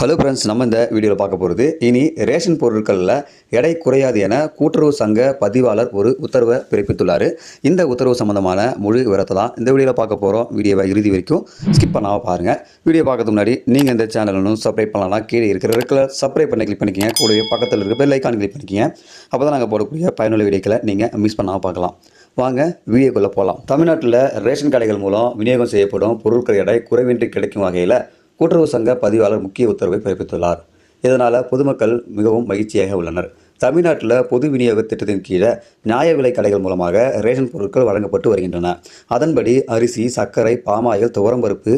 Hello friends நம்ம இந்த வீடியோவில் பார்க்க போகிறது இனி ரேஷன் பொருட்களில் எடை குறையாது என கூட்டுறவு சங்க பதிவாளர் ஒரு உத்தரவை பிறப்பித்துள்ளார். இந்த உத்தரவு சம்பந்தமான முழு விவரத்தை தான் இந்த வீடியோவில் பார்க்க போகிறோம் வீடியோவை இறுதி வரைக்கும் ஸ்கிப் பண்ணாமல் பாருங்கள் வீடியோ பார்க்கறதுக்கு முன்னாடி நீங்கள் இந்த சேனல் இன்னும் சப்ஸ்கிரைப் பண்ணலாம் கீழே இருக்கிற ரெகுலர் சப்ஸ்கிரைப் பண்ணி கிளிக் பண்ணிக்கங்க. கூடவே பக்கத்தில் இருக்க பெல் ஐக்கான் கிளிக் பண்ணிக்கங்க. அப்போ தான் நாங்கள் போடக்கூடிய பயனுள்ள வீடியோக்களை நீங்கள் மிஸ் பண்ணாமல் பார்க்கலாம். வாங்க வீடியோக்குள்ளே போகலாம் தமிழ்நாட்டில் ரேஷன் கடைகள் மூலம் விநியோகம் செய்யப்படும் பொருட்கள் எடை குறைவின்றி கிடைக்கும் வகையில் கூட்டுறவு சங்க பதிவாளர் முக்கிய உத்தரவை பிறப்பித்துள்ளார். இதனால் பொதுமக்கள் மிகவும் மகிழ்ச்சியாக உள்ளனர். தமிழ்நாட்டில் பொது விநியோக திட்டத்தின் கீழே நியாய விலை கடைகள் மூலமாக ரேஷன் பொருட்கள் வழங்கப்பட்டு வருகின்றன. அதன்படி அரிசி சர்க்கரை பாமாயில் துவரம்பருப்பு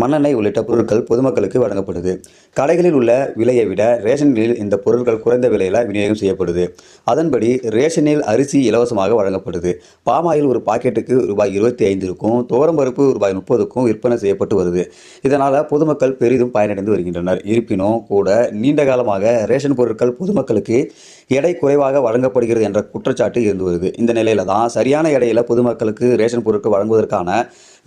மண்ணெண்ணெய் உள்ளிட்ட பொருட்கள் பொதுமக்களுக்கு வழங்கப்படுது. கடைகளில் உள்ள விலையை விட ரேஷனில் இந்த பொருட்கள் குறைந்த விலையில் விநியோகம் செய்யப்படுது. அதன்படி ரேஷனில் அரிசி இலவசமாக வழங்கப்படுது. பாமாயில் ஒரு பாக்கெட்டுக்கு ரூபாய் இருபத்தி ஐந்து இருக்கும் துவரம்பருப்பு ரூபாய் முப்பதுக்கும் விற்பனை செய்யப்பட்டு வருது. இதனால் பொதுமக்கள் பெரிதும் பயனடைந்து வருகின்றனர். இருப்பினும் கூட நீண்ட காலமாக ரேஷன் பொருட்கள் பொதுமக்களுக்கு எடை குறைவாக வழங்கப்படுகிறது என்ற குற்றச்சாட்டு இருந்து வருது. இந்த நிலையில தான் சரியான எடையில் பொதுமக்களுக்கு ரேஷன் பொருட்கள் வழங்குவதற்கான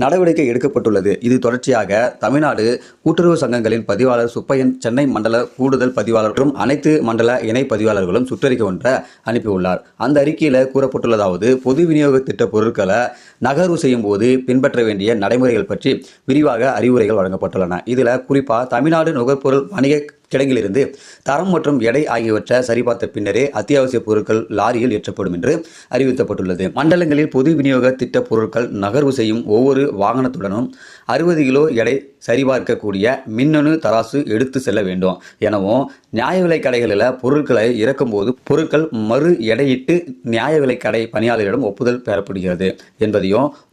நடவடிக்கை எடுக்கப்பட்டுள்ளது. இது தொடர்ச்சியாக தமிழ்நாடு கூட்டுறவு சங்கங்களின் பதிவாளர் சுப்பையன் சென்னை மண்டல கூடுதல் பதிவாளர் மற்றும் அனைத்து மண்டல இணை பதிவாளர்களும் சுற்றறிக்கை ஒன்றை அனுப்பியுள்ளார். அந்த அறிக்கையில் கூறப்பட்டுள்ளதாவது பொது விநியோக திட்ட பொருட்களை நகர்வு செய்யும் போது பின்பற்ற வேண்டிய நடைமுறைகள் பற்றி விரிவாக அறிவுரைகள் வழங்கப்பட்டுள்ளன. இதில் குறிப்பாக தமிழ்நாடு நுகர்பொருள் வணிக கிடங்கிலிருந்து தரம் மற்றும் எடை ஆகியவற்றை சரிபார்த்த பின்னரே அத்தியாவசிய பொருட்கள் லாரியில் ஏற்றப்படும் என்று அறிவிக்கப்பட்டுள்ளது. மண்டலங்களில் பொது விநியோக திட்ட பொருட்கள் நகர்வு செய்யும் ஒவ்வொரு வாகனத்துடனும் அறுபது கிலோ எடை சரிபார்க்கக்கூடிய மின்னணு தராசு எடுத்து செல்ல வேண்டும். எனவும் நியாய விலை கடைகளில் பொருட்களை இறக்கும்போது பொருட்கள் மறு எடையிட்டு நியாய விலை கடை பணியாளரிடம் ஒப்புதல் பெறப்படுகிறது என்பதையும்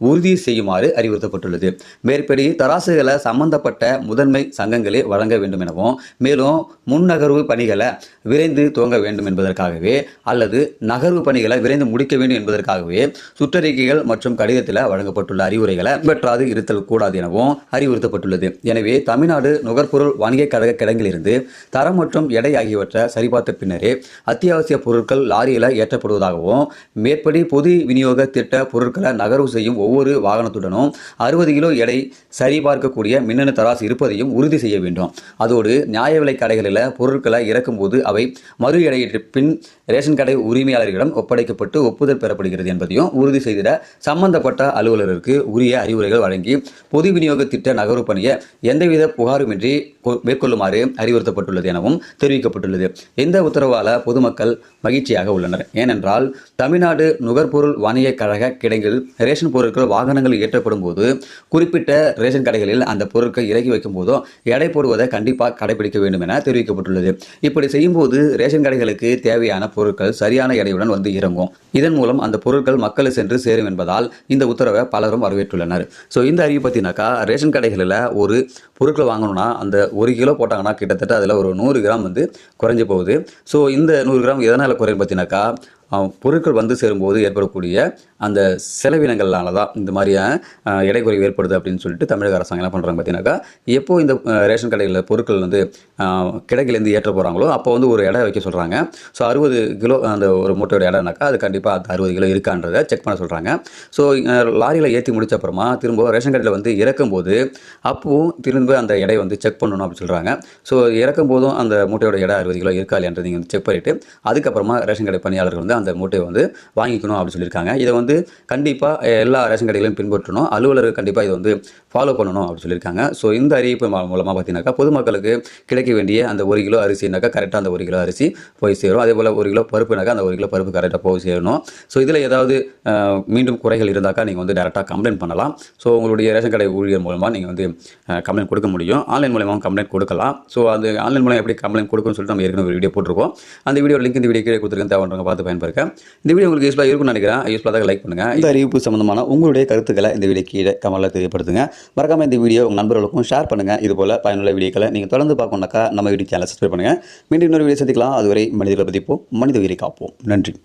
உறுதி செய்யுமாறு அறிவுறுத்தப்பட்டுள்ளது. மேற்படி தராசுகளை சம்பந்தப்பட்ட முதன்மை சங்கங்களே வழங்க வேண்டும் எனவும் மேலும் முன்னகர்வு பணிகளை விரைந்து துவங்க வேண்டும் என்பதற்காகவே அல்லது நகர்வு பணிகளை விரைந்து முடிக்க வேண்டும் என்பதற்காகவே சுற்றறிக்கைகள் மற்றும் கடிதத்தில் வழங்கப்பட்டுள்ள அறிவுரைகளை பின்பற்றாது இருத்தல் கூடாது எனவும் அறிவுறுத்தப்பட்டுள்ளது. எனவே தமிழ்நாடு நுகர்பொருள் வணிக கழக கிடங்கிலிருந்து தரம் மற்றும் எடை ஆகியவற்றை சரிபார்த்த பின்னரே அத்தியாவசிய பொருட்கள் லாரியில் ஏற்றப்படுவதாகவும் மேற்படி பொது விநியோக திட்ட பொருட்களை நகர்வு செய்யும் ஒவ்வொரு வாகனத்துடனும் அறுபது கிலோ எடை சரிபார்க்கக்கூடிய மின்னணு தராசு இருப்பதையும் உறுதி செய்ய வேண்டும். அதோடு நியாய விலை கடைகளில் பொருட்களை இறக்கும்போது அவை மறு எடையிட்டு பின் ரேஷன் கடை உரிமையாளர்களிடம் ஒப்படைக்கப்பட்டு ஒப்புதல் பெறப்படுகிறது என்பதையும் உறுதி செய்திட சம்பந்தப்பட்ட அலுவலருக்கு உரிய அறிவுரைகள் வழங்கி பொது விநியோக திட்ட நகர்வு பணியை எந்தவித புகாருமின்றி மேற்கொள்ளுமாறு அறிவுறுத்தப்பட்டுள்ளது எனவும் தெரிவிக்கப்பட்டுள்ளது. இந்த உத்தரவால பொதுமக்கள் மகிழ்ச்சியாக உள்ளனர். ஏனென்றால் தமிழ்நாடு நுகர்பொருள் வணிகக் கழக கிடங்கில் ரேஷன் ரேஷன் பொருட்கள் வாகனங்கள் ஏற்றப்படும் போது குறிப்பிட்ட ரேஷன் கடைகளில் அந்த பொருட்கள் இறக்கி வைக்கும் போதோ எடை போடுவதை கண்டிப்பாக கடைபிடிக்க வேண்டும் என தெரிவிக்கப்பட்டுள்ளது. இப்படி செய்யும்போது ரேஷன் கடைகளுக்கு தேவையான பொருட்கள் சரியான எடையுடன் வந்து இறங்கும். இதன் மூலம் அந்த பொருட்கள் மக்கள் சென்று சேரும் என்பதால் இந்த உத்தரவை பலரும் வரவேற்றுள்ளனர். ஸோ இந்த அறிவு பார்த்தீங்கன்னாக்கா ரேஷன் கடைகளில் ஒரு பொருட்கள் வாங்கணும்னா அந்த ஒரு கிலோ போட்டாங்கன்னா கிட்டத்தட்ட அதில் ஒரு நூறு கிராம் வந்து குறைஞ்சி போகுது. ஸோ இந்த நூறு கிராம் எதனால் குறையும் பார்த்தீங்கன்னாக்கா பொருட்கள் வந்து சேரும்போது ஏற்படக்கூடிய அந்த செலவினங்களால தான் இந்த மாதிரியான இடைக்குறைவு குறைவு ஏற்படுது அப்படின்னு சொல்லிட்டு தமிழக அரசாங்கம் என்ன பண்ணுறாங்க பார்த்தீங்கன்னாக்கா எப்போ இந்த ரேஷன் கடைகளில் பொருட்கள் வந்து அஹ், ஏற்ற போகிறாங்களோ அப்போ வந்து ஒரு எடை வைக்க சொல்கிறாங்க ஸோ அறுபது கிலோ அந்த ஒரு மூட்டையோட எடைனாக்கா அது கண்டிப்பாக அந்த அறுபது கிலோ இருக்கான்றதை செக் பண்ண சொல்கிறாங்க ஸோ லாரியில் ஏற்றி முடிச்ச அப்புறமா திரும்ப ரேஷன் கடையில் வந்து இறக்கும்போது அப்பவும் திரும்ப அந்த இடையை வந்து செக் பண்ணணும் அப்படின்னு சொல்கிறாங்க ஸோ இறக்கும் போதும் அந்த மூட்டையோட எடை அறுபது கிலோ இருக்கா இல்லையன்றதை நீங்கள் வந்து செக் பண்ணிவிட்டு அதுக்கப்புறமா ரேஷன் கடை பணியாளர்கள் வந்து அந்த மூட்டையை வந்து வாங்கிக்கணும் அப்படின்னு சொல்லியிருக்காங்க. இதை வந்து கண்டிப்பாக எல்லா ரேஷன் கடைகளையும் பின்பற்றணும். அலுவலர்கள் கண்டிப்பாக இதை வந்து ஃபாலோ பண்ணணும் அப்படின்னு சொல்லியிருக்காங்க. ஸோ இந்த அறிவிப்பு மூலமாக பார்த்தீங்கன்னாக்கா பொதுமக்களுக்கு கிடைக்க வேண்டிய அந்த ஒரு கிலோ அரிசினாக்கா கரெக்டாக அந்த ஒரு கிலோ அரிசி போய் சேரும். அதே போல் ஒரு கிலோ பருப்புனாக்கா அந்த ஒரு கிலோ பருப்பு கரெக்டாக போய் சேரணும். ஸோ இதில் ஏதாவது மீண்டும் குறைகள் இருந்தாக்கா நீங்கள் வந்து டேரெக்டாக கம்ப்ளைண்ட் பண்ணலாம். ஸோ உங்களுடைய ரேஷன் கடை ஊழியர் மூலமாக நீங்கள் வந்து கம்ப்ளைண்ட் கொடுக்க முடியும். ஆன்லைன் மூலமாக கம்ப்ளைண்ட் கொடுக்கலாம். ஸோ அந்த ஆன்லைன் மூலம் எப்படி கம்ப்ளைண்ட் கொடுக்கணும்னு சொல்லிட்டு நம்ம ஏற்கனவே ஒரு வீடியோ போட்டிருக்கோம். அந்த வீடியோ லிங்க் இந்த வீடியோ கீழே கொடுத்துருக்கேன். தேவைன்றவங்க பார்த்து பயன்படுங்க இந்த வீடியோ உங்களுக்கு யூஸ்ஃபுல்லாக இருக்கும்னு நினைக்கிறேன். யூஸ்ஃபுல்லாக லைக் பண்ணுங்கள் இந்த அறிவிப்பு சம்பந்தமான உங்களுடைய கருத்துக்களை இந்த வீடியோ கீழே கமலில் தெரியப்படுத்துங்க. மறக்காம இந்த வீடியோ உங்கள் நண்பர்களுக்கும் ஷேர் பண்ணுங்கள் இது போல் பயனுள்ள வீடியோக்களை நீங்கள் தொடர்ந்து பார்க்கணுன்னாக்கா நம்ம வீடியோ சேனல் சப்ஸ்கிரைப் பண்ணுங்கள் மீண்டும் இன்னொரு வீடியோ சந்திக்கலாம். அதுவரை மனிதர்களை பதிப்போம் மனித உயிரை காப்போம். நன்றி.